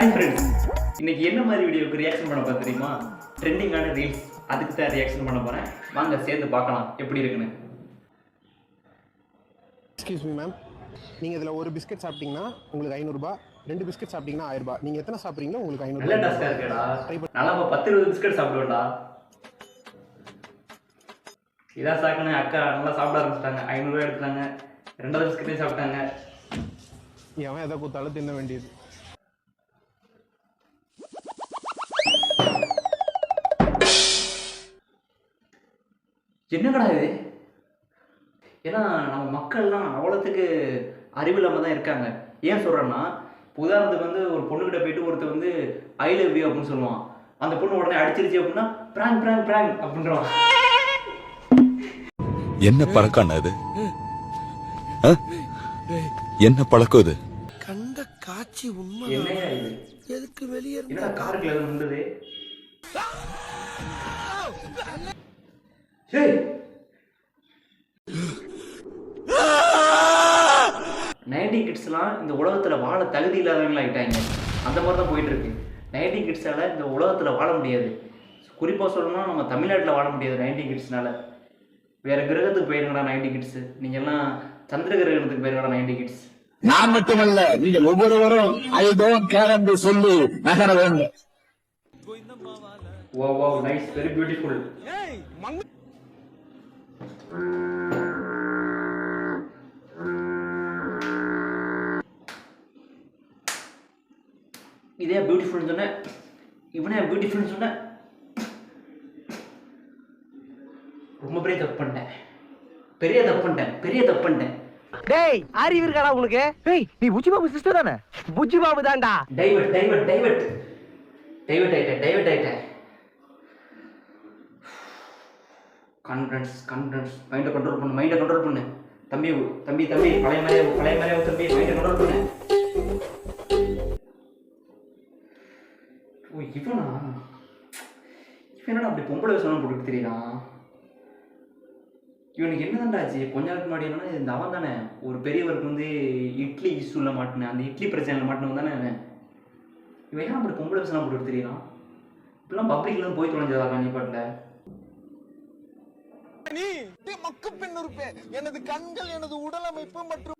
Hi friends இன்னைக்கு என்ன மாதிரி வீடியோக்கு ரியாக்ஷன் பண்ண தெரியுமா? ட்ரெண்டிங்கான ரீல்ஸ் அதுக்கு தான் ரியாக்ஷன் பண்ண போகிறேன் வாங்க சேர்ந்து பார்க்கலாம். எப்படி இருக்குன்னு. எக்ஸ்கியூஸ் மீ மேம் நீங்கள் இதில் ஒரு பிஸ்கட் சாப்பிட்டீங்கன்னா உங்களுக்கு ஐநூறுரூபா ரெண்டு பிஸ்கட் சாப்பிட்டீங்கன்னா ஆயிரரூபா நீங்கள் எத்தனை சாப்பிட்றீங்களோ உங்களுக்கு டாஸ்காக இருக்கேடா. நல்லா பத்து இருபது பிஸ்கட் சாப்பிடுவேன்டா. இதான் சாக்குன்னு அக்கா நல்லா சாப்பிட ஆரம்பிச்சிட்டாங்க. ஐநூறுரூவா எடுத்துட்டாங்க. ரெண்டாவது பிஸ்கட்டையும் சாப்பிட்டாங்க. எவன் எதை கொடுத்தாலும் தின்ன வேண்டியது. என்னங்கடா இது? ஏன்னா நம்ம மக்கள்லாம் அவ்வளோத்துக்கு அறிவில்லாம தான் இருக்காங்க. ஏன் சொல்கிறேன்னா இப்போ உதாரணத்துக்கு வந்து ஒரு பொண்ணுகிட்ட போயிட்டு ஒருத்தர் வந்து ஐ லவ் யூ அப்படின்னு சொல்லுவான். அந்த பொண்ணு உடனே அடிச்சிருச்சு அப்படின்னா பிராங்க் பிராங்க் பிராங்க் அப்படின்றான். என்ன பழக்கம் அது? என்ன பழக்கம் இது? கண்ட காட்சி உண்மை என்னையா இது? எதுக்கு வெளியே என்னடா காருக்குள்ள இருந்தது ஏய் நைன்டி கிட்ஸ்லாம் இந்த உலகத்தில் வாழ தகுதி இல்லாதவங்களா ஆயிட்டாங்க அந்த மாதிரி தான் போயிட்டு இருக்கு நைன்டி கிட்ஸால இந்த உலகத்தில் வாழ முடியாது. குறிப்பாக சொல்லணும்னா நம்ம தமிழ்நாட்டில் வாழ முடியாது நைன்டி கிட்ஸ்னால வேற கிரகத்துக்கு போயிருங்கடா நைன்டி கிட்ஸ் நீங்கெல்லாம் சந்திர கிரகணத்துக்கு போயிருங்கடா நைன்டி கிட்ஸ் நான் மட்டுமல்ல நீங்கள் ஒவ்வொருவரும் ஐ டோன்ட் கேர் என்று சொல்லி நகர வேண்டும். Oh oh nice very beautiful பியூட்டிஃபுல்னு சொன்னேன். இவனே பியூட்டிஃபுல்னு சொன்னேன். ரொம்ப பெரிய தப்பு பண்ணிட்டேன். பெரிய தப்பு பண்ணிட்டேன். பெரிய தப்பு பண்ணிட்டேன். டேய் அறிவு இருக்காடா உங்களுக்கு டேய் நீ புஜ்ஜி பாபு சிஸ்டர் தானே? புஜ்ஜி பாபு தான்டா. டைவர்ட் டைவர்ட் டைவர்ட் டைவர்ட் ஆயிட்டேன் டைவர்ட் ஆயிட்டேன். கான்ஃபிடன்ஸ் கான்ஃபிடன்ஸ் மைண்டை கண்ட்ரோல் பண்ணு மைண்டை கண்ட்ரோல் பண்ணு. தம்பி தம்பி தம்பி பழைய மாதிரியே பழைய மாதிரியே தம்பி மைண்டை கண்ட்ரோல் பண்ணு. ஓ இவனா? இவன் என்னடா அப்படி பொம்பளை வேஷம் போட்டுட்டு தெரியலாம் இவனுக்கு என்னதான்டா ஆச்சு? கொஞ்ச நாளுக்கு முன்னாடி என்னன்னா இந்த அவன் தானே ஒரு பெரியவருக்கு வந்து இட்லி இஷ்யூவில் மாட்டினேன். அந்த இட்லி பிரச்சனையில் மாட்டினவன் தானே இவன் ஏன் அப்படி பொம்பளை வேஷம் போட்டுட்டு தெரியலாம் இப்பெல்லாம் பப்ளிக்ல இருந்து போய் தொலைஞ்சதா கண்டிப்பாட்டில் நீ மக்கு பெண் இருப்பே எனது கண்கள் எனது உடல் அமைப்பு மற்றும்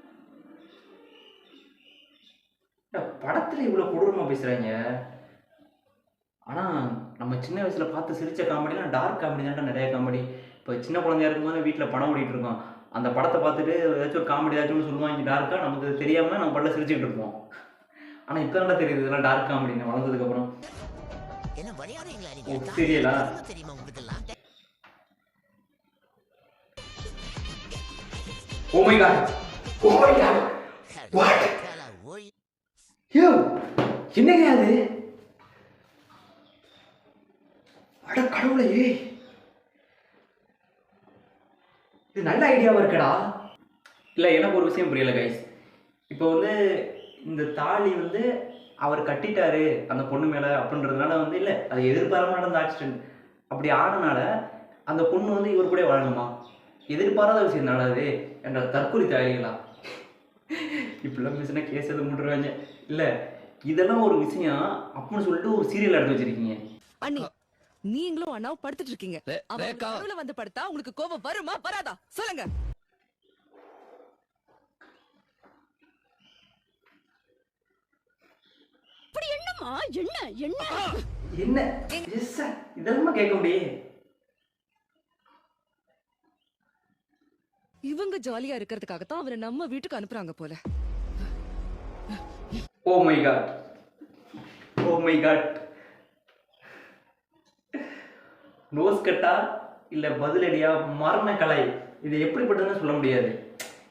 படத்துல இவ்வளவு கொடூரமா பேசுறாங்க. ஆனா நம்ம சின்ன வயசுல பார்த்து சிரிச்ச காமெடிலாம் டார்க் காமெடி தான்டா நிறைய காமெடி இப்போ சின்ன குழந்தையா இருக்கும்போது வீட்டுல படம் ஓடிட்டு இருக்கோம். அந்த படத்தை பார்த்துட்டு ஏதாச்சும் ஒரு காமெடி ஏதாச்சும் சொல்லுவாங்க டார்க்கா நமக்கு அது தெரியாம நம்ம படல சிரிச்சுட்டு இருப்போம். ஆனா இப்போ தான்டா தெரியுது இதெல்லாம் டார்க் காமெடி வளர்ந்ததுக்கு அப்புறம். என்ன விளையாடுறீங்களா ஓ, நீங்க யோ என்னங்க அது? அட கடவுளே. இது நல்ல ஐடியாவாக இருக்கடா. இல்லை எனக்கு ஒரு விஷயம் புரியல கைஸ் இப்போ வந்து இந்த தாலி வந்து அவர் கட்டிட்டாரு அந்த பொண்ணு மேலே அப்படின்றதுனால வந்து இல்லை அது எதிர்பாராம நடந்த ஆக்சிடென்ட் அப்படி ஆனனால அந்த பொண்ணு வந்து இவர் கூட வாழணுமா? எதிர்பாராத விஷயம் நடாது என்ற தற்கொலை தாலிகளா இப்படிலாம் பேசினா கேஸ் எதுவும் முட்டுருவாங்க. இல்லை இதெல்லாம் ஒரு விஷயம் அப்படின்னு சொல்லிட்டு ஒரு சீரியல் எடுத்து வச்சிருக்கீங்க. அண்ணி நீங்களும் அண்ணாவும் படுத்துட்டு இருக்கீங்க. அவன் வந்து படுத்தா உங்களுக்கு கோபம் வருமா வராதா? சொல்லுங்க. அப்படி என்னம்மா? என்ன என்ன? என்ன? எஸ் சார் இதெல்லாம் கேட்க முடியே? இவங்க ஜாலியா இருக்கிறதுக்காகத்தான் அவரை நம்ம வீட்டுக்கு அனுப்புறாங்க போல. ஓ my god oh my god nose கட்டா இல்லை பதிலடியா மரண கலை இது எப்படிப்பட்டதுன்னு சொல்ல முடியாது.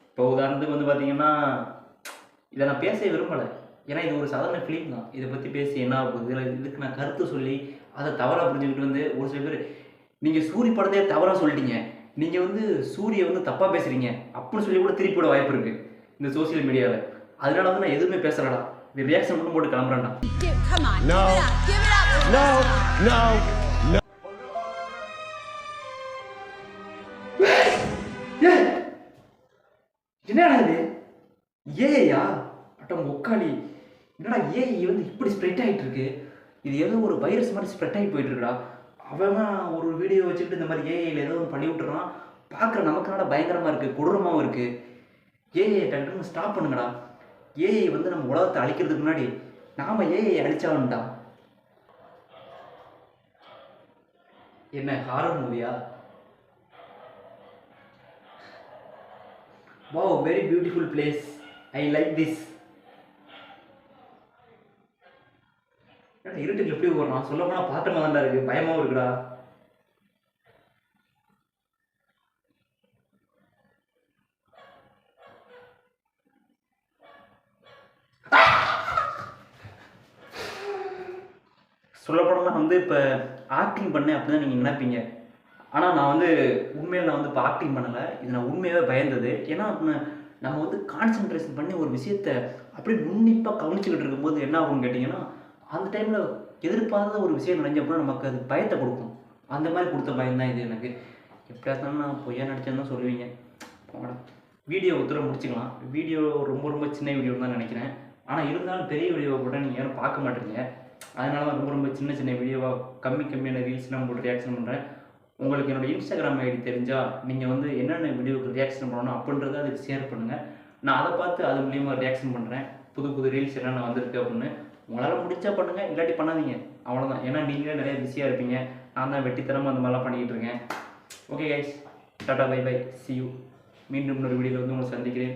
இப்போ உதாரணத்துக்கு வந்து பார்த்தீங்கன்னா இதை நான் பேச விரும்பலை. ஏன்னா இது ஒரு சாதாரண ஃபிலிம் தான். இதை பற்றி பேசி என்ன ஆகுது? இதில் இதுக்கு நான் கருத்து சொல்லி அதை தவறாக புரிஞ்சுக்கிட்டு வந்து ஒரு சில பேர் நீங்கள் சூரிய படத்தையே தவறாக சொல்லிட்டீங்க. நீங்கள் வந்து சூரிய வந்து தப்பாக பேசுகிறீங்க அப்படின்னு சொல்லி கூட திருப்பி விட வாய்ப்பு இருக்குது இந்த சோஷியல் மீடியாவில் அதனால வந்து நான் எதுவுமே பேசலடா. இது ரியாக்ஷன் மட்டும் போட்டு கிளம்புறேன்டா. என்னடா இது? ஏயா அட்டம் முக்காளி என்னடா ஏஐ வந்து இப்படி ஸ்ப்ரெட் ஆகிட்டு இருக்கு இது ஏதோ ஒரு வைரஸ் மாதிரி ஸ்ப்ரெட் ஆகி போயிட்டு இருக்குடா அவன் ஒரு வீடியோ வச்சுக்கிட்டு இந்த மாதிரி ஏஐயில் ஏதோ ஒன்று பண்ணி விட்டுறான். பார்க்குற நமக்குனால பயங்கரமாக இருக்குது கொடூரமாகவும் இருக்குது ஏஐ டக்குன்னு ஸ்டாப் பண்ணுங்கடா. ஏஐ வந்து நம்ம உலகத்தை அழிக்கிறதுக்கு முன்னாடி நாம ஏஐ அழிச்சாவன்டா என்ன ஹாரர் மூவியா wow very beautiful place I like this இருட்டுக்கு எப்படி போடுறான்? சொல்ல போனால் பாட்டமாக தான்டா இருக்கு. பயமாகவும் இருக்குடா. சொல்லப்போனால் வந்து இப்போ ஆக்டிங் பண்ணேன் அப்படி தான் நீங்கள் நினைப்பீங்க. ஆனால் நான் வந்து உண்மையில் நான் வந்து இப்போ ஆக்டிங் பண்ணலை. இது நான் உண்மையாகவே பயந்தது. ஏன்னா நான் நம்ம வந்து கான்சென்ட்ரேஷன் பண்ணி ஒரு விஷயத்த அப்படியே நுண்ணிப்பாக கவனிச்சுக்கிட்டு இருக்கும்போது என்ன ஆகும்னு கேட்டிங்கன்னா அந்த டைமில் எதிர்பாராத ஒரு விஷயம் நினைஞ்சப்போ நமக்கு அது பயத்தை கொடுக்கும். அந்த மாதிரி கொடுத்த பயம் தான் இது எனக்கு. எப்படியா இருந்தாலும் நான் பொய்யா நடிச்சேன்னு தான் சொல்லுவீங்க. வீடியோ ஒருத்தர முடிச்சுக்கலாம். வீடியோ ரொம்ப ரொம்ப சின்ன வீடியோன்னு தான் நினைக்கிறேன். ஆனால் இருந்தாலும் பெரிய வீடியோவை கூட நீங்கள் யாரும் பார்க்க மாட்டீங்க. அதனால தான் ரொம்ப ரொம்ப சின்ன சின்ன வீடியோவாக கம்மி கம்மியான ரீல்ஸ்லாம் போட்டு ரியாக்ஷன் பண்ணுறேன் உங்களுக்கு என்னோடய இன்ஸ்டாகிராம் ஐடி தெரிஞ்சால் நீங்கள் வந்து என்னென்ன வீடியோவுக்கு ரியாக்ஷன் பண்ணணும் அப்படின்றத அதுக்கு ஷேர் பண்ணுங்கள் நான் அதை பார்த்து அது மூலியமாக ரியாக்ஷன் பண்ணுறேன் புது புது ரீல்ஸ் என்னென்ன வந்திருக்கு அப்படின்னு. உங்களால் முடிச்சா பண்ணுங்கள் இல்லாட்டி பண்ணாதீங்க. அவ்வளோதான் ஏன்னா நீங்களே நிறைய பிஸியாக இருப்பீங்க. நான் தான் வெட்டித்தனமாக அந்த மாதிரிலாம் பண்ணிக்கிட்டு இருக்கேன். Okay guys tata bye bye see you மீண்டும் இன்னொரு வீடியோவில் வந்து உங்களை சந்திக்கிறேன்.